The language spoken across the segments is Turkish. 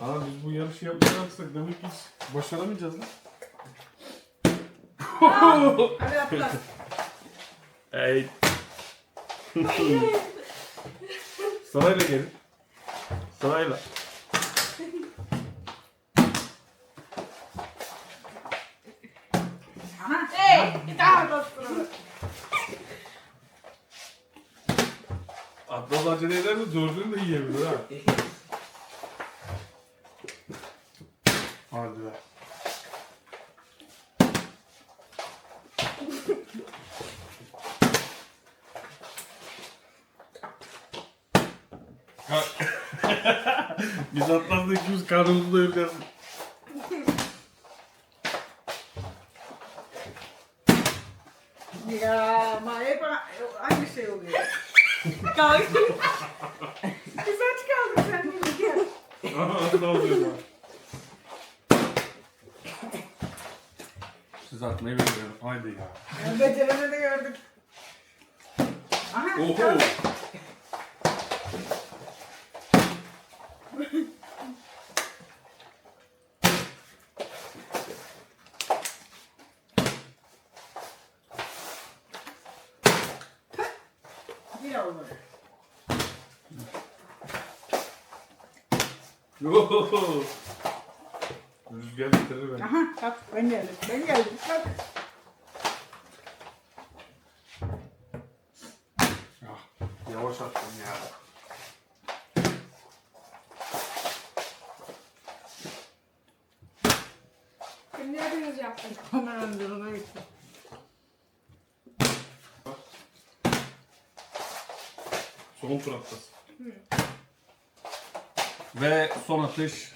Aa biz bu yarışı yapmayacaksak demek ki hiç başaramayacağız lan. Hadi atla. Ey. Sırayla gelin. Sırayla. Hey. Bir daha bastıralım. Atlas acele eder mi? Dördünü de yiyebilir ha. Hadi be. Biz Atlas'la ikimiz karnımızı doyuracağız. Ya ama hep aynı şey oluyor. Kanka. Aç kaldık sen de gel. Aha ne oluyor lan? Siz atmayı bekliyorum. Haydi ya. Ben beceremedi gördük. Aha. Oho. Yine olmadı. Oho. Rüzgar bitirir beni. Aha kalk ben geldim. Ben geldim. Kalk. Ah, yavaş attım ya. Şimdi hepimiz yaptık. Hemen önce ona Son tur atlasın. Ve son atış.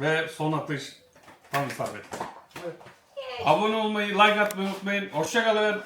Ve son atış. Tam isabet. Evet. Abone olmayı, like atmayı unutmayın. Hoşçakalın.